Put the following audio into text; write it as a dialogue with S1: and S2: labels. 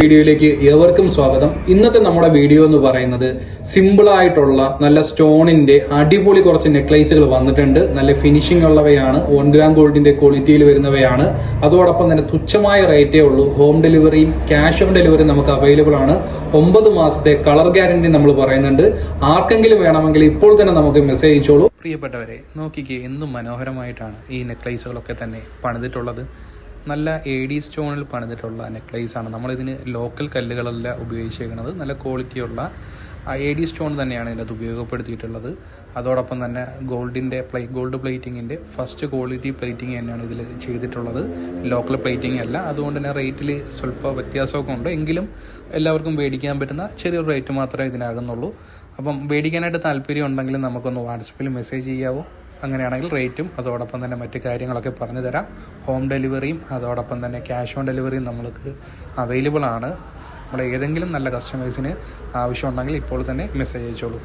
S1: വീഡിയോയിലേക്ക് ഏവർക്കും സ്വാഗതം. ഇന്നത്തെ നമ്മുടെ വീഡിയോ എന്ന് പറയുന്നത് സിമ്പിൾ ആയിട്ടുള്ള നല്ല സ്റ്റോണിന്റെ അടിപൊളി കുറച്ച് നെക്ലൈസുകൾ വന്നിട്ടുണ്ട്. നല്ല ഫിനിഷിംഗ് ഉള്ളവയാണ് വൺ ഗ്രാം ഗോൾഡിന്റെ ക്വാളിറ്റിയിൽ വരുന്നവയാണ്. അതോടൊപ്പം തന്നെ തുച്ഛമായ റേറ്റേ ഉള്ളൂ. ഹോം ഡെലിവറിയും ക്യാഷ് ഓൺ ഡെലിവറിയും നമുക്ക് അവൈലബിൾ ആണ്. ഒമ്പത് മാസത്തെ കളർ ഗ്യാരണ്ടി നമ്മൾ പറയുന്നുണ്ട്. ആർക്കെങ്കിലും വേണമെങ്കിൽ ഇപ്പോൾ തന്നെ നമുക്ക് മെസ്സേജ് അയച്ചോളൂ. പ്രിയപ്പെട്ടവരെ നോക്കിക്കേ എന്തും മനോഹരമായിട്ടാണ് ഈ നെക്ലൈസുകളൊക്കെ തന്നെ പണിതിട്ടുള്ളത്. നല്ല എ ഡി സ്റ്റോണിൽ പണിതിട്ടുള്ള നെക്ലേസ് ആണ്. നമ്മളിതിന് ലോക്കൽ കല്ലുകളല്ല ഉപയോഗിച്ചേക്കുന്നത് നല്ല ക്വാളിറ്റിയുള്ള എ ഡി സ്റ്റോൺ തന്നെയാണ് ഇതിനകത്ത് ഉപയോഗപ്പെടുത്തിയിട്ടുള്ളത്. അതോടൊപ്പം തന്നെ ഗോൾഡിന്റെ പ്ലേ ഗോൾഡ് പ്ലേറ്റിങ്ങിന്റെ ഫസ്റ്റ് ക്വാളിറ്റി പ്ലേറ്റിംഗ് തന്നെയാണ് ഇതിൽ ചെയ്തിട്ടുള്ളത്. ലോക്കൽ പ്ലേറ്റിംഗ് അല്ല. അതുകൊണ്ട് തന്നെ റേറ്റിൽ സ്വല്പ വ്യത്യാസമൊക്കെ ഉണ്ട്. എങ്കിലും എല്ലാവർക്കും മേടിക്കാൻ പറ്റുന്ന ചെറിയൊരു റേറ്റ് മാത്രമേ ഇതിനാകുന്നുള്ളൂ അപ്പം മേടിക്കാനായിട്ട് താല്പര്യം ഉണ്ടെങ്കിൽ നമുക്കൊന്ന് വാട്സപ്പിൽ മെസ്സേജ് ചെയ്യാവോ? അങ്ങനെയാണെങ്കിൽ റേറ്റും അതോടൊപ്പം തന്നെ മറ്റു കാര്യങ്ങളൊക്കെ പറഞ്ഞു തരാം. ഹോം ഡെലിവറിയും അതോടൊപ്പം തന്നെ ക്യാഷ് ഓൺ ഡെലിവറിയും നമ്മൾക്ക് അവൈലബിൾ ആണ്. നമ്മുടെ ഏതെങ്കിലും നല്ല കസ്റ്റമേഴ്സിന് ആവശ്യമുണ്ടെങ്കിൽ ഇപ്പോൾ തന്നെ മെസ്സേജ് അയച്ചോളൂ.